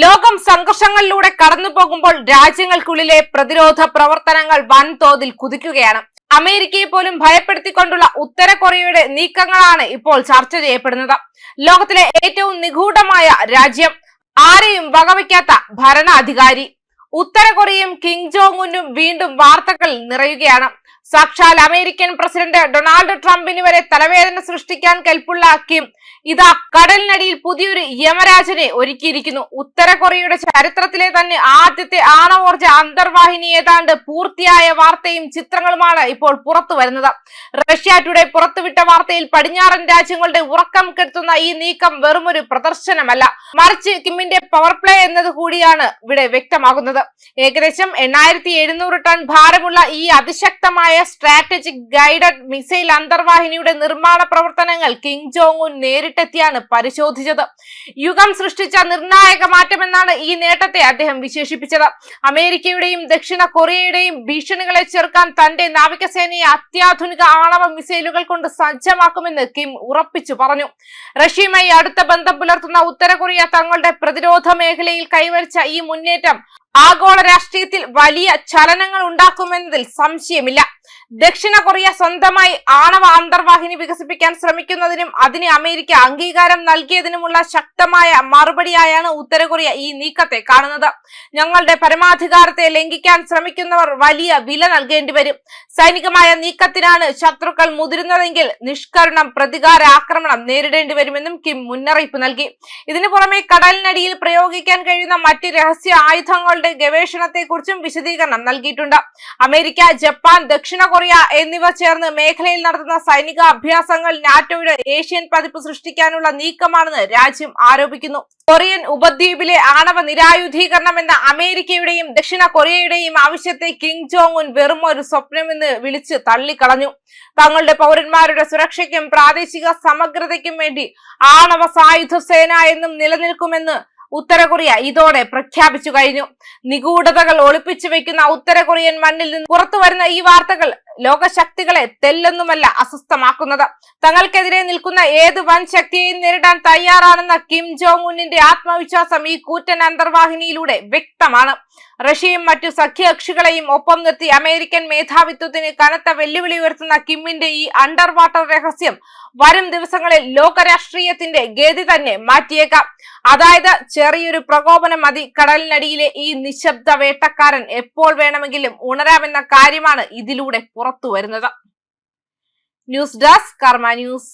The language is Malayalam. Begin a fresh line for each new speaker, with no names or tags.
ലോകം സംഘർഷങ്ങളിലൂടെ കടന്നു പോകുമ്പോൾ രാജ്യങ്ങൾക്കുള്ളിലെ പ്രതിരോധ പ്രവർത്തനങ്ങൾ വൻതോതിൽ കുതിക്കുകയാണ്. അമേരിക്കയെ പോലും ഭയപ്പെടുത്തിക്കൊണ്ടുള്ള ഉത്തര കൊറിയയുടെ നീക്കങ്ങളാണ് ഇപ്പോൾ ചർച്ച ചെയ്യപ്പെടുന്നത്. ലോകത്തിലെ ഏറ്റവും നിഗൂഢമായ രാജ്യം ആരെയും വകവയ്ക്കാത്ത ഭരണാധികാരി. ഉത്തര കൊറിയയും കിങ് ജോങ് ഉന്നും വീണ്ടും വാർത്തകൾ നിറയുകയാണ്. സാക്ഷാൽ അമേരിക്കൻ പ്രസിഡന്റ് ഡൊണാൾഡ് ട്രംപിന് വരെ തലവേദന സൃഷ്ടിക്കാൻ കൽപ്പുള്ള കിം ഇതാ കടലിനടിയിൽ പുതിയൊരു യമരാജനെ ഒരുക്കിയിരിക്കുന്നു. ഉത്തര കൊറിയയുടെ ചരിത്രത്തിലെ തന്നെ ആദ്യത്തെ ആണവോർജ അന്തർവാഹിനി ഏതാണ്ട് പൂർത്തിയായ വാർത്തയും ചിത്രങ്ങളുമാണ് ഇപ്പോൾ പുറത്തു വരുന്നത്. റഷ്യ ടുഡേ പുറത്തുവിട്ട വാർത്തയിൽ പടിഞ്ഞാറൻ രാജ്യങ്ങളുടെ ഉറക്കം കെടുത്തുന്ന ഈ നീക്കം വെറുമൊരു പ്രദർശനമല്ല. മറിച്ച് കിമ്മിന്റെ പവർ പ്ലേ എന്നത് കൂടിയാണ് ഇവിടെ വ്യക്തമാകുന്നത്. ഏകദേശം എണ്ണായിരത്തി ടൺ ഭാരമുള്ള ഈ അതിശക്തമായ സ്ട്രാറ്റജിക് ഗൈഡഡ് മിസൈൽ അന്തർവാഹിനിയുടെ നിർമ്മാണ പ്രവർത്തനങ്ങൾ കിങ് ജോങ് ഉൻ നേരിട്ടെത്തിയാണ് പരിശോധിച്ചത്. യുഗം സൃഷ്ടിച്ച നിർണായക മാറ്റമെന്നാണ് ഈ നേട്ടത്തെ അദ്ദേഹം വിശേഷിപ്പിച്ചത്. അമേരിക്കയുടെയും ദക്ഷിണ കൊറിയയുടെയും ഭീഷണികളെ ചെറുക്കാൻ തന്റെ നാവികസേനയെ അത്യാധുനിക ആണവ മിസൈലുകൾ കൊണ്ട് സജ്ജമാക്കുമെന്ന് കിം ഉറപ്പിച്ചു പറഞ്ഞു. റഷ്യയുമായി അടുത്ത ബന്ധം പുലർത്തുന്ന ഉത്തര കൊറിയ തങ്ങളുടെ പ്രതിരോധ മേഖലയിൽ കൈവരിച്ച ഈ മുന്നേറ്റം ആഗോള രാഷ്ട്രീയത്തിൽ വലിയ ചലനങ്ങൾ ഉണ്ടാക്കുമെന്നതിൽ സംശയമില്ല. ദക്ഷിണ കൊറിയ സ്വന്തമായി ആണവ അന്തർവാഹിനി വികസിപ്പിക്കാൻ ശ്രമിക്കുന്നതിനും അതിന് അമേരിക്ക അംഗീകാരം നൽകിയതിനുമുള്ള ശക്തമായ മറുപടിയായാണ് ഉത്തര കൊറിയ ഈ നീക്കത്തെ കാണുന്നത്. ഞങ്ങളുടെ പരമാധികാരത്തെ ലംഘിക്കാൻ ശ്രമിക്കുന്നവർ വലിയ വില നൽകേണ്ടി വരും. സൈനികമായ നീക്കത്തിനാണ് ശത്രുക്കൾ മുതിരുന്നതെങ്കിൽ നിഷ്കരണം പ്രതികാര ആക്രമണം നേരിടേണ്ടി വരുമെന്നും കിം മുന്നറിയിപ്പ് നൽകി. ഇതിനു പുറമെ കടലിനടിയിൽ പ്രയോഗിക്കാൻ കഴിയുന്ന മറ്റ് രഹസ്യ ആയുധങ്ങളുടെ ഗവേഷണത്തെക്കുറിച്ചും വിശദീകരണം നൽകിയിട്ടുണ്ട്. അമേരിക്ക ജപ്പാൻ ദക്ഷിണ കൊറിയ എന്നിവ ചേർന്ന് മേഖലയിൽ നടത്തുന്ന സൈനിക അഭ്യാസങ്ങൾ നാറ്റോയുടെ ഏഷ്യൻ പതിപ്പ് സൃഷ്ടിക്കാനുള്ള നീക്കമാണെന്ന് രാജ്യം ആരോപിക്കുന്നു. കൊറിയൻ ഉപദ്വീപിലെ ആണവ നിരായുധീകരണം എന്ന അമേരിക്കയുടെയും ദക്ഷിണ കൊറിയയുടെയും ആവശ്യത്തെ കിങ് ജോങ് ഉൻ വെറും ഒരു സ്വപ്നമെന്ന് വിളിച്ച് തള്ളിക്കളഞ്ഞു. തങ്ങളുടെ പൗരന്മാരുടെ സുരക്ഷയ്ക്കും പ്രാദേശിക സമഗ്രതയ്ക്കും വേണ്ടി ആണവ സായുധ സേന എന്നും നിലനിൽക്കുമെന്ന് ഉത്തര കൊറിയ ഇതോടെ പ്രഖ്യാപിച്ചു കഴിഞ്ഞു. നിഗൂഢതകൾ ഒളിപ്പിച്ചു വെക്കുന്ന ഉത്തര കൊറിയൻ മണ്ണിൽ നിന്ന് പുറത്തു വരുന്ന ഈ വാർത്തകൾ ലോകശക്തികളെ തെല്ലൊന്നുമല്ല അസ്വസ്ഥമാക്കുന്നത്. തങ്ങൾക്കെതിരെ നിൽക്കുന്ന ഏത് വൻ ശക്തിയെയും നേരിടാൻ തയ്യാറാണെന്ന കിം ജോങ് ഉന്നിന്റെ ആത്മവിശ്വാസം ഈ കൂറ്റൻ അന്തർവാഹിനിയിലൂടെ വ്യക്തമാണ്. റഷ്യയും മറ്റു സഖ്യകക്ഷികളെയും ഒപ്പം നിർത്തി അമേരിക്കൻ മേധാവിത്വത്തിന് കനത്ത വെല്ലുവിളി ഉയർത്തുന്ന കിമ്മിന്റെ ഈ അണ്ടർ വാട്ടർ രഹസ്യം വരും ദിവസങ്ങളിൽ ലോകരാഷ്ട്രീയത്തിന്റെ ഗതി തന്നെ മാറ്റിയേക്കാം. അതായത് ചെറിയൊരു പ്രകോപനം മതി. കടലിനടിയിലെ ഈ നിശബ്ദ വേട്ടക്കാരൻ എപ്പോൾ വേണമെങ്കിലും ഉണരാമെന്ന കാര്യമാണ് ഇതിലൂടെ പുറത്തു വരുന്നത് ന്യൂസ് ഡെസ്ക് കർമ്മ ന്യൂസ്.